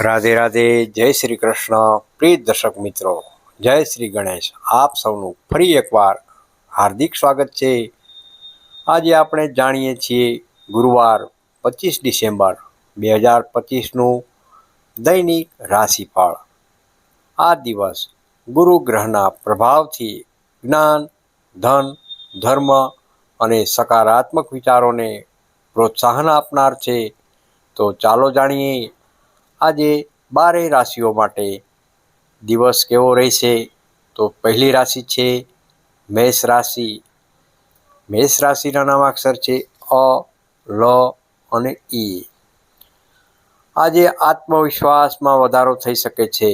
રાધે રાધે, જય શ્રી કૃષ્ણ. પ્રિય દર્શક મિત્રો, જય શ્રી ગણેશ. આપ સૌનું ફરી એકવાર હાર્દિક સ્વાગત છે. આજે આપણે જાણીએ છીએ ગુરુવાર પચીસ ડિસેમ્બર બે હજાર પચીસનું દૈનિક રાશિફળ. આ દિવસ ગુરુ ગ્રહના પ્રભાવથી જ્ઞાન, ધન, ધર્મ અને સકારાત્મક વિચારોને પ્રોત્સાહન આપનાર છે. તો ચાલો જાણીએ આજે બારેય રાશિઓ માટે દિવસ કેવો રહેશે? તો પહેલી રાશિ છે મેષ રાશિ. મેષ રાશિના નામાક્ષર છે અ, લ અને ઈ આજે આત્મવિશ્વાસમાં વધારો થઈ શકે છે.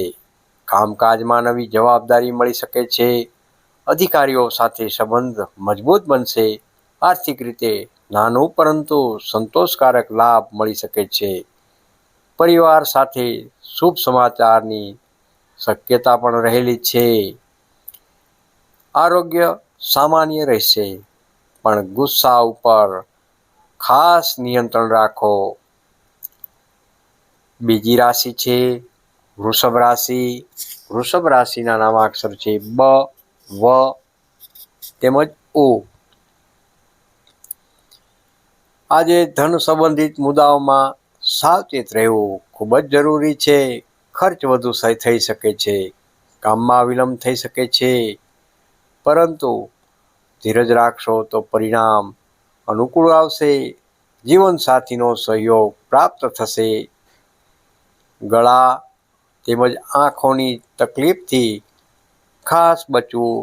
કામકાજમાં નવી જવાબદારી મળી શકે છે. અધિકારીઓ સાથે સંબંધ મજબૂત બનશે. આર્થિક રીતે નાનું પરંતુ સંતોષકારક લાભ મળી શકે છે. પરિવાર સાથે શુભ સમાચારની શક્યતા પણ રહેલી છે. આરોગ્ય સામાન્ય રહેશે, પણ ગુસ્સા ઉપર ખાસ નિયંત્રણ રાખો. બીજી રાશિ છે વૃષભ રાશિ. વૃષભ રાશિના નામાક્ષર છે બ, વ, તેમજ ઓ આજે ધન સંબંધિત મુદ્દાઓમાં સાવચેત રહેવું ખૂબ જ જરૂરી છે. ખર્ચ વધુ થઈ શકે છે. કામમાં વિલંબ થઈ શકે છે. પરંતુ ધીરજ રાખશો તો પરિણામ અનુકૂળ આવશે. જીવનસાથીનો સહયોગ પ્રાપ્ત થશે. ગળા તેમજ આંખોની તકલીફથી ખાસ બચવું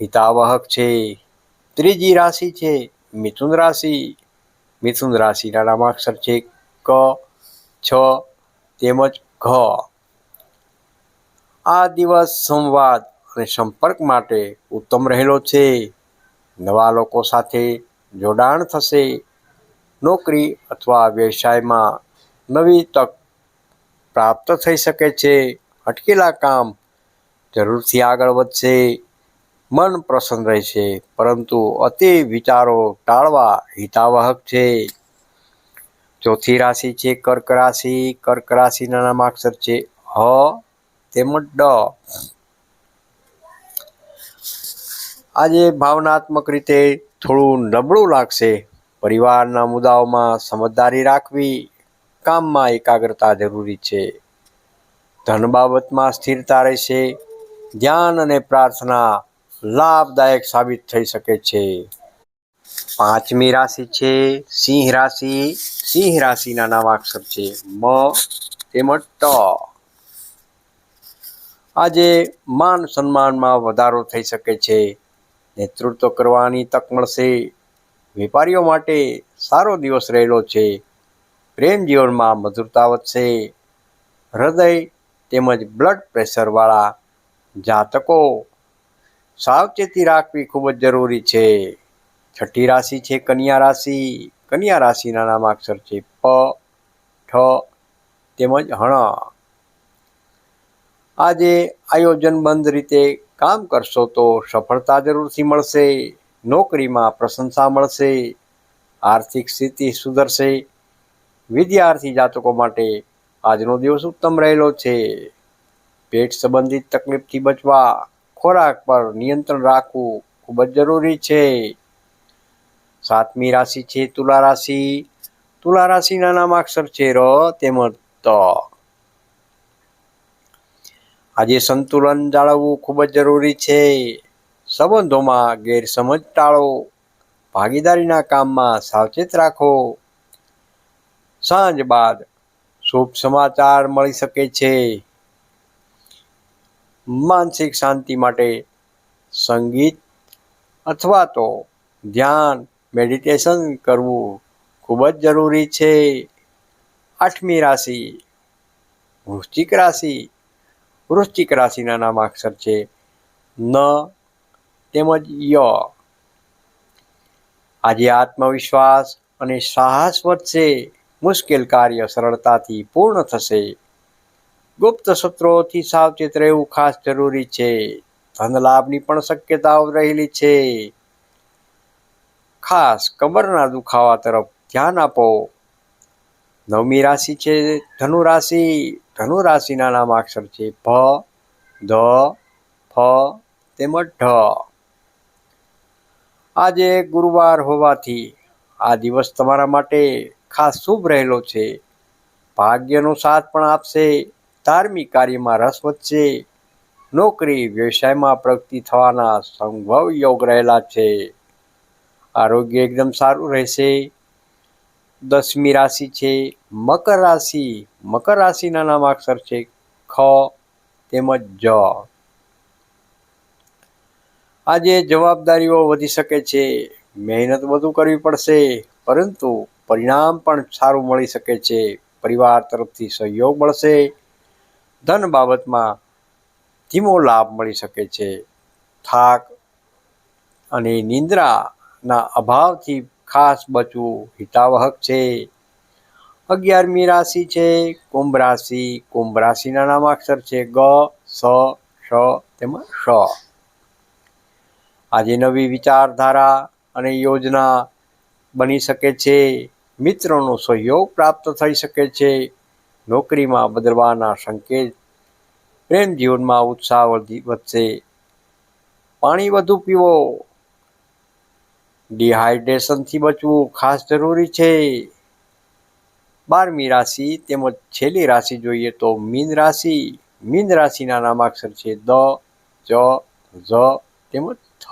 હિતાવહક છે. ત્રીજી રાશિ છે મિથુન રાશિ. મિથુન રાશિના નામાક્ષર છે ક, છ, તેમજ ઘ. આ દિવસ સંવાદ અને સંપર્ક માટે ઉત્તમ રહેલો છે. નવા લોકો સાથે જોડાણ થશે. નોકરી અથવા વ્યવસાયમાં નવી તક પ્રાપ્ત થઈ શકે છે. અટકેલા કામ જરૂરથી આગળ વધશે. મન પ્રસન્ન રહેશે, પરંતુ અતિ વિચારો ટાળવા હિતાવહક છે. ચોથી રાશિ છે, કર્ક રાશિ, કર્ક રાશિના નામ અક્ષર છે હ, તેમજ ડ. આજે ભાવનાત્મક રીતે થોડું નબળું લાગશે. પરિવારના મુદ્દાઓમાં સમજદારી રાખવી કામમાં એકાગ્રતા જરૂરી છે. ધન બાબતમાં સ્થિરતા રહેશે. ધ્યાન અને પ્રાર્થના લાભદાયક સાબિત થઈ શકે છે. પાંચમી રાશિ છે, સિંહ રાશિ. સિંહ રાશિના નામાક્ષર છે મ તેમજ ટ. આજે માન સન્માનમાં વધારો થઈ શકે છે. નેતૃત્વ કરવાની તક મળશે. વેપારીઓ માટે સારો દિવસ રહેલો છે. પ્રેમ જીવનમાં મધુરતા વધશે. હૃદય તેમજ બ્લડ પ્રેશરવાળા જાતકો સાવચેતી રાખવી ખૂબ જ જરૂરી છે. છઠ્ઠી રાશિ છે, કન્યા રાશિ. કન્યા રાશિના નામાક્ષર છે, પ, ઠ, તેમજ હણ. આજે આયોજનબંધ રીતે કામ કરશો તો સફળતા જરૂરથી મળશે, નોકરીમાં પ્રશંસા મળશે, આર્થિક સ્થિતિ સુધરશે. વિદ્યાર્થી જાતકો માટે આજનો દિવસ ઉત્તમ રહેલો છે. પેટ સંબંધિત તકલીફથી બચવા, ખોરાક પર નિયંત્રણ રાખવું ખૂબ જ જરૂરી છે. સાતમી રાશિ છે, તુલા રાશિ. તુલા રાશિના નામાક્ષર છે ર, તેમજ ત. આજે સંતુલન જાળવવું ખૂબ જ જરૂરી છે. સંબંધોમાં ગેરસમજ ટાળો. ભાગીદારીના કામમાં સાવચેત રાખો. સાંજ બાદ શુભ સમાચાર મળી શકે છે. માનસિક શાંતિ માટે સંગીત અથવા તો ધ્યાન મેડિટેશન કરવું ખૂબ જ જરૂરી છે. આઠમી રાશિ વૃશ્ચિક રાશિ. વૃશ્ચિક રાશિના નામ અક્ષર છે ન તેમજ ય. આજે આત્મવિશ્વાસ અને સાહસ વધશે. મુશ્કેલ કાર્ય સરળતાથી પૂર્ણ થશે. ગુપ્ત સત્રોથી સાવચેત રહેવું ખાસ જરૂરી છે. ધન લાભની પણ શક્યતાઓ રહેલી છે. ખાસ કમરના દુખાવા તરફ ધ્યાન આપો. નવમી રાશિ છે ધનુ રાશિ. ધનુ રાશિના નામ અક્ષર છે ભ, ધ, ફ, તેમજ ઢ. આજે ગુરુવાર હોવાથી આ દિવસ તમારા માટે ખાસ શુભ રહેલો છે. ભાગ્યનો સાથ પણ આપશે. ધાર્મિક કાર્યમાં રસ વધશે. નોકરી, વ્યવસાયમાં પ્રગતિ થવાના સંભવ યોગ રહેલા છે. આરોગ્ય એકદમ સારું રહેશે. દસમી રાશિ છે, મકર રાશિ. મકર રાશિના નામ અક્ષર છે, ખ તેમજ જ. આજે જવાબદારીઓ વધી શકે છે, મહેનત વધુ કરવી પડશે, પરંતુ પરિણામ પણ સારું મળી શકે છે. પરિવાર તરફથી સહયોગ મળશે. ધન બાબતમાં ધીમો લાભ મળી શકે છે. થાક અને નિંદ્રાના અભાવથી ખાસ બચવું હિતાવહક છે. અગિયારમી રાશિ છે, કુંભ રાશિ. કુંભ રાશિના નામાક્ષર છે ગ, સ શ તેમાં શ આજે નવી વિચારધારા અને યોજના બની શકે છે. મિત્રોનો સહયોગ પ્રાપ્ત થઈ શકે છે. નોકરીમાં બદલવાના સંકેત. પ્રેમ જીવનમાં ઉત્સાહ વધી વધશે. પાણી વધુ પીવો. ડિહાઇડ્રેશનથી બચવું ખાસ જરૂરી છે. બારમી રાશિ તેમજ છેલ્લી રાશિ જોઈએ તો મીન રાશિ. મીન રાશિના નામાક્ષર છે દ ચ ઝ તેમજ થ.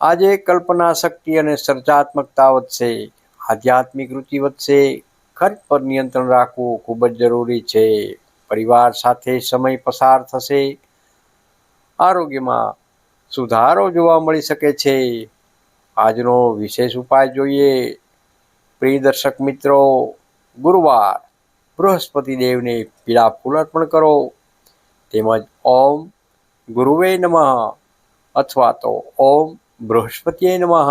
આજે કલ્પના શક્તિ અને સર્જાત્મકતા વધશે. આધ્યાત્મિક રુચિ વધશે. ખર્ચ પર નિયંત્રણ રાખવું ખૂબ જ જરૂરી છે. પરિવાર સાથે સમય પસાર થશે. આરોગ્યમાં સુધારો જોવા મળી શકે છે. આજનો વિશેષ ઉપાય જોઈએ. પ્રિય દર્શક મિત્રો, ગુરુવાર બૃહસ્પતિ દેવને પીળા ફૂલ અર્પણ કરો. તેમજ ઓમ ગુરુવે નમઃ અથવા તો ઓમ બૃહસ્પતિએ નમઃ.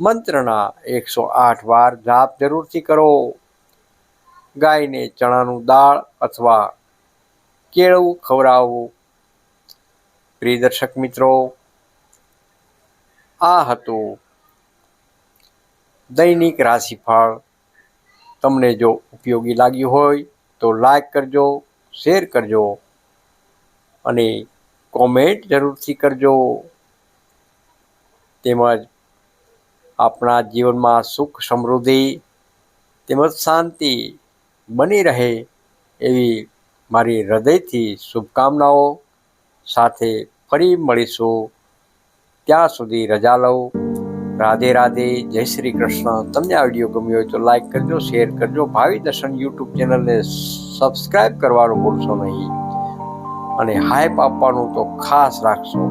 મંત્રના એકસો આઠ વાર જાપ જરૂરથી કરો. ગાયને ચણાનું દાળ અથવા કેળવું ખવડાવવું પ્રિય દર્શક મિત્રો, આ હતું દૈનિક રાશિફળ. તમને જો ઉપયોગી લાગ્યું હોય તો લાઈક કરજો શેર કરજો અને કોમેન્ટ જરૂરથી કરજો. તેમજ આપણા જીવનમાં સુખ સમૃદ્ધિ, તેમજ શાંતિ બની રહે એવી મારી હૃદયથી શુભકામનાઓ. સાથે ફરી મળીશું. ત્યાં સુધી રજા લઉં. રાધે રાધે, જય શ્રી કૃષ્ણ. તમને આ વીડિયો ગમ્યો હોય તો લાઇક કરજો શેર કરજો. ભાવિ દર્શન યુટ્યુબ ચેનલને સબસ્ક્રાઈબ કરવાનું ભૂલશો નહીં. અને હાઈપ આપવાનું તો ખાસ રાખશો.